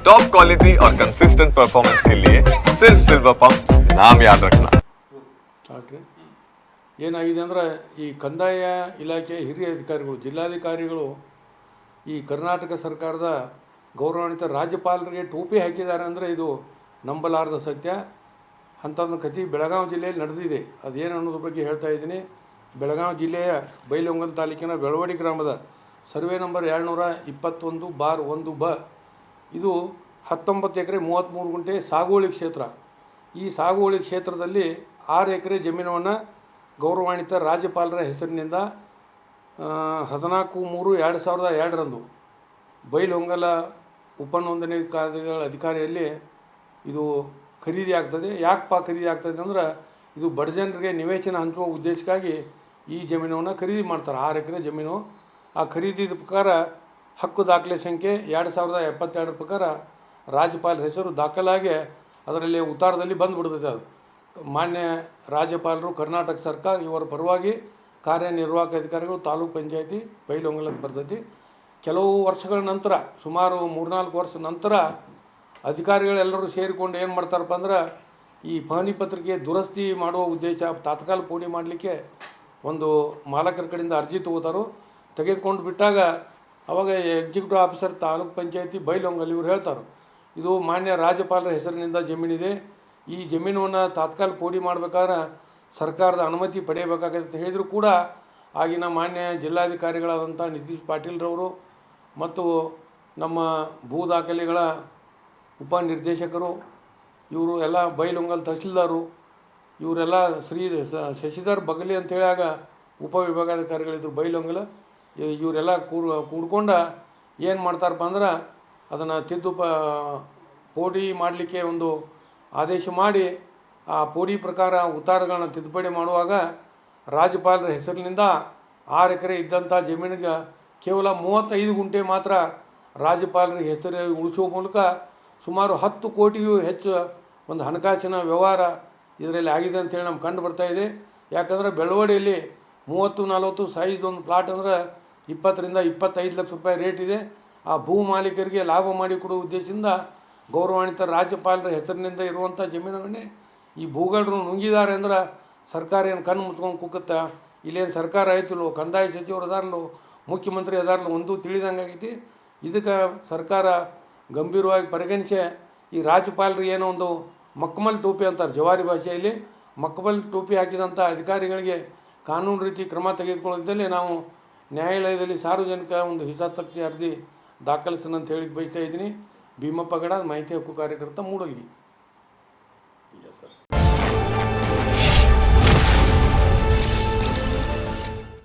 Top quality और consistent performance के लिए सिर्फ सिल्वर पंप नाम याद रखना ಸ್ಟಾರ್ಟ್ ರೀ ಏನಾಗಿದೆ ಅಂದರೆ ಈ ಕಂದಾಯ ಇಲಾಖೆ ಹಿರಿಯ ಅಧಿಕಾರಿಗಳು ಜಿಲ್ಲಾಧಿಕಾರಿಗಳು ಈ ಕರ್ನಾಟಕ ಸರ್ಕಾರದ ಗೌರವಾನ್ವಿತ ರಾಜ್ಯಪಾಲರಿಗೆ ಟೋಪಿ ಹಾಕಿದ್ದಾರೆ ಅಂದರೆ ಇದು ನಂಬಲಾರದ ಸತ್ಯ ಅಂಥದ್ದು ಕತಿ ಬೆಳಗಾವಿ ಜಿಲ್ಲೆಯಲ್ಲಿ ನಡೆದಿದೆ ಅದೇನು ಅನ್ನೋದ್ರ ಬಗ್ಗೆ ಹೇಳ್ತಾ ಇದ್ದೀನಿ ಬೆಳಗಾವಿ ಜಿಲ್ಲೆಯ ಬೈಲೊಂಗಲ್ ತಾಲೂಕಿನ ಬೆಳವಡಿ ಗ್ರಾಮದ ಸರ್ವೆ ನಂಬರ್ ಏಳ್ನೂರ ಇಪ್ಪತ್ತೊಂದು ಬಾರ್ ಒಂದು ಬ ಇದು ಹತ್ತೊಂಬತ್ತು ಎಕರೆ ಮೂವತ್ತ್ಮೂರು ಗುಂಟೆ ಸಾಗುವಳಿ ಕ್ಷೇತ್ರ. ಈ ಸಾಗುವಳಿ ಕ್ಷೇತ್ರದಲ್ಲಿ ಆರು ಎಕರೆ ಜಮೀನನ್ನು ಗೌರವಾನ್ವಿತ ರಾಜ್ಯಪಾಲರ ಹೆಸರಿನಿಂದ ಹದಿನಾಲ್ಕು ಮೂರು ಎರಡು ಸಾವಿರದ ಎರಡರಂದು ಬೈಲಹೊಂಗಲ ಉಪನೋಂದಣಿಕಾರಿಗಳ ಅಧಿಕಾರಿಯಲ್ಲಿ ಇದು ಖರೀದಿ ಆಗ್ತದೆ. ಯಾಕಪ್ಪ ಖರೀದಿ ಆಗ್ತದೆ ಅಂದ್ರೆ ಇದು ಬಡ ಜನರಿಗೆ ನಿವೇಶನ ಹಂಚುವ ಉದ್ದೇಶಕ್ಕಾಗಿ ಈ ಜಮೀನನ್ನು ಖರೀದಿ ಮಾಡ್ತಾರೆ. ಆರು ಎಕರೆ ಜಮೀನು. ಆ ಖರೀದಿದ ಪ್ರಕಾರ ಹಕ್ಕು ದಾಖಲೆ ಸಂಖ್ಯೆ ಎರಡು ಸಾವಿರದ ಎಪ್ಪತ್ತೆರಡರ ಪ್ರಕಾರ ರಾಜ್ಯಪಾಲರ ಹೆಸರು ದಾಖಲಾಗಿ ಅದರಲ್ಲಿ ಉತ್ತಾರದಲ್ಲಿ ಬಂದುಬಿಡ್ತದೆ ಅದು. ಮಾನ್ಯ ರಾಜ್ಯಪಾಲರು, ಕರ್ನಾಟಕ ಸರ್ಕಾರ ಇವರ ಪರವಾಗಿ ಕಾರ್ಯನಿರ್ವಾಹಕ ಅಧಿಕಾರಿಗಳು, ತಾಲೂಕು ಪಂಚಾಯತಿ ಬೈಲೊಂಗಲಕ್ಕೆ ಬರ್ತೈತಿ. ಕೆಲವು ವರ್ಷಗಳ ನಂತರ, ಸುಮಾರು ಮೂರ್ನಾಲ್ಕು ವರ್ಷ ನಂತರ ಅಧಿಕಾರಿಗಳೆಲ್ಲರೂ ಸೇರಿಕೊಂಡು ಏನು ಮಾಡ್ತಾರಪ್ಪ ಅಂದ್ರೆ ಈ ಪಹಣಿ ಪತ್ರಿಕೆ ದುರಸ್ತಿ ಮಾಡುವ ಉದ್ದೇಶ, ತಾತ್ಕಾಲ ಪೂರ್ಣ ಮಾಡಲಿಕ್ಕೆ ಒಂದು ಮಾಲಕರ ಕಡೆಯಿಂದ ಅರ್ಜಿ ತಗೋತಾರೋ. ತೆಗೆದುಕೊಂಡು ಬಿಟ್ಟಾಗ ಅವಾಗ ಎಕ್ಸಿಕ್ಯೂಟಿವ್ ಆಫೀಸರ್ ತಾಲೂಕು ಪಂಚಾಯತಿ ಬೈಲೊಂಗಲ್ಲಿ ಇವ್ರು ಹೇಳ್ತಾರೆ. ಇದು ಮಾನ್ಯ ರಾಜ್ಯಪಾಲರ ಹೆಸರಿನಿಂದ ಜಮೀನಿದೆ. ಈ ಜಮೀನನ್ನು ತಾತ್ಕಾಲ ಪೋಡಿ ಮಾಡಬೇಕಾದ್ರೆ ಸರ್ಕಾರದ ಅನುಮತಿ ಪಡೆಯಬೇಕಾಗತ್ತೆ ಅಂತ ಹೇಳಿದರೂ ಕೂಡ ಆಗಿನ ಮಾನ್ಯ ಜಿಲ್ಲಾಧಿಕಾರಿಗಳಾದಂಥ ನಿತೀಶ್ ಪಾಟೀಲ್ರವರು ಮತ್ತು ನಮ್ಮ ಭೂ ದಾಖಲೆಗಳ ಉಪನಿರ್ದೇಶಕರು ಇವರು ಎಲ್ಲ ಬೈಲೊಂಗಲ್ ತಹಶೀಲ್ದಾರು, ಇವರೆಲ್ಲ ಶ್ರೀ ಶಶಿಧರ್ ಬಗಲಿ ಅಂತ ಹೇಳಾಗ ಉಪವಿಭಾಗಾಧಿಕಾರಿಗಳಿದ್ದರು ಬೈಲೊಂಗಲ. ಇವರೆಲ್ಲ ಕೂರ್, ಕೂಡ್ಕೊಂಡು ಏನು ಮಾಡ್ತಾರಪ್ಪ ಅಂದ್ರೆ ಅದನ್ನು ತಿದ್ದು ಪೋಡಿ ಮಾಡಲಿಕ್ಕೆ ಒಂದು ಆದೇಶ ಮಾಡಿ ಆ ಪೋಡಿ ಪ್ರಕಾರ ಉತ್ತಾರಗಳನ್ನ ತಿದ್ದುಪಡಿ ಮಾಡುವಾಗ ರಾಜ್ಯಪಾಲರ ಹೆಸರಿನಿಂದ ಆರು ಎಕರೆ ಇದ್ದಂಥ ಜಮೀನಿಗೆ ಕೇವಲ ಮೂವತ್ತೈದು ಗುಂಟೆ ಮಾತ್ರ ರಾಜ್ಯಪಾಲರ ಹೆಸರು ಉಳಿಸುವ ಮೂಲಕ ಸುಮಾರು ಹತ್ತು ಕೋಟಿಗೂ ಹೆಚ್ಚು ಒಂದು ಹಣಕಾಸಿನ ವ್ಯವಹಾರ ಇದರಲ್ಲಿ ಆಗಿದೆ ಅಂತೇಳಿ ನಮ್ಗೆ ಕಂಡು ಬರ್ತಾ ಇದೆ. ಯಾಕಂದರೆ ಬೆಳವಡಿಯಲ್ಲಿ ಮೂವತ್ತು, ನಲವತ್ತು ಸೈಜ್ ಒಂದು ಪ್ಲಾಟ್ ಅಂದ್ರೆ ಇಪ್ಪತ್ತರಿಂದ ಇಪ್ಪತ್ತೈದು ಲಕ್ಷ ರೂಪಾಯಿ ರೇಟ್ ಇದೆ. ಆ ಭೂ ಮಾಲೀಕರಿಗೆ ಲಾಭ ಮಾಡಿಕೊಡುವ ಉದ್ದೇಶದಿಂದ ಗೌರವಾನ್ವಿತ ರಾಜ್ಯಪಾಲರ ಹೆಸರಿನಿಂದ ಇರುವಂಥ ಜಮೀನುಗಳನ್ನೇ ಈ ಭೂಗಳರು ನುಂಗಿದ್ದಾರೆ ಅಂದ್ರೆ ಸರ್ಕಾರ ಏನು ಕಣ್ಣು ಮುಚ್ಕೊಂಡು ಕುಕ್ಕುತ್ತಾ ಇಲ್ಲೇನು ಸರ್ಕಾರ ಆಯ್ತಿಲ್ಲೋ? ಕಂದಾಯ ಸಚಿವರು ಅದಾರಲ್ಲೋ ಮುಖ್ಯಮಂತ್ರಿ ಅದಾರಲ್ಲ ಒಂದೂ ತಿಳಿದಂಗೆ ಆಗೈತಿ. ಇದಕ್ಕೆ ಸರ್ಕಾರ ಗಂಭೀರವಾಗಿ ಪರಿಗಣಿಸಿ. ಈ ರಾಜ್ಯಪಾಲರಿಗೆ ಏನೋ ಒಂದು ಮಕ್ಕಮಲ್ ಟೋಪಿ ಅಂತಾರೆ ಜವಾರಿ ಭಾಷೆಯಲ್ಲಿ. ಮಕ್ಕಮಲ್ ಟೋಪಿ ಹಾಕಿದಂಥ ಅಧಿಕಾರಿಗಳಿಗೆ ಕಾನೂನು ರೀತಿ ಕ್ರಮ ತೆಗೆದುಕೊಳ್ಳೋದ್ರಲ್ಲಿ ನಾವು ನ್ಯಾಯಾಲಯದಲ್ಲಿ ಸಾರ್ವಜನಿಕ ಒಂದು ಹಿತಾಸಕ್ತಿ ಅರ್ಜಿ ದಾಖಲಿಸನಂತ ಹೇಳಿ ಬಯಸ್ತಾ ಇದ್ದೀನಿ. ಭೀಮಪ್ಪ ಗಡ, ಮಾಹಿತಿ ಹಕ್ಕು ಕಾರ್ಯಕರ್ತ ಮೂಡಲ್ಗಿ.